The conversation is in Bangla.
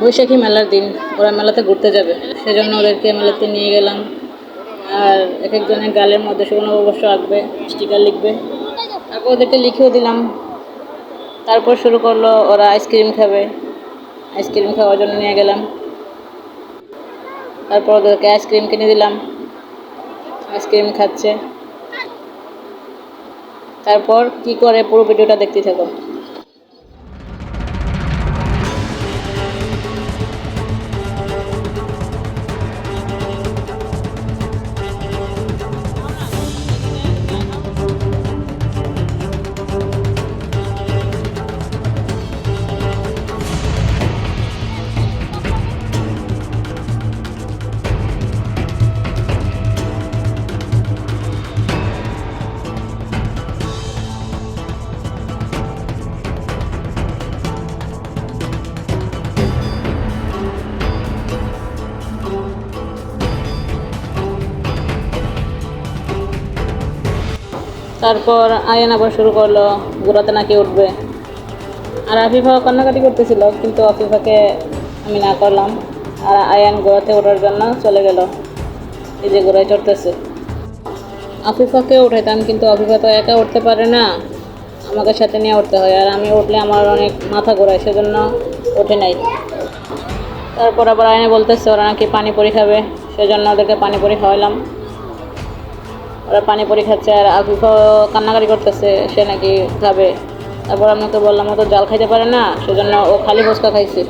বৈশাখী মেলার দিন। ওরা মেলাতে ঘুরতে যাবে। সেজন্য ওদেরকে মেলাতে নিয়ে গেলাম। আর এক একজনের গালের মধ্যে শুকনো অবশ্য আঁকবে, স্টিকার লিখবে। তারপর ওদেরকে লিখেও দিলাম। তারপর শুরু করল ওরা আইসক্রিম খাবে। আইসক্রিম খাওয়ার জন্য নিয়ে গেলাম। তারপর ওদেরকে আইসক্রিম কিনে দিলাম। আইসক্রিম খাচ্ছে। তারপর কি করে পুরো ভিডিওটা দেখতে থাকো। তারপর আয়ান আবার শুরু করল, ঘোরাতে নাকি উঠবে। আর আফিফা কান্নাকাটি করতেছিল, কিন্তু আফিফাকে আমি না করলাম। আর আয়ান ঘোরাতে ওঠার জন্য চলে গেল। এই যে ঘোড়ায় চড়তেছে। আফিফাকে উঠাইতাম, কিন্তু আফিফা তো একা উঠতে পারে না। আমাকে সাথে নিয়ে উঠতে হয়, আর আমি উঠলে আমার অনেক মাথা ঘোরায়, সেজন্য ওঠে নাই। তারপর আবার আয়নে বলতেছে, ওরা নাকি পানি পরি খাবে। সেজন্য ওদেরকে পানি পরি খাওয়ালাম ওরা পানি পানিপুরি খাচ্ছে আর আফিফাও কান্নাকাটি করতেছে, সে নাকি খাবে। তারপর আমি তো বললাম, ও তো জাল খাইতে পারে না, সেজন্য ও খালি ফুচকা খাইছে।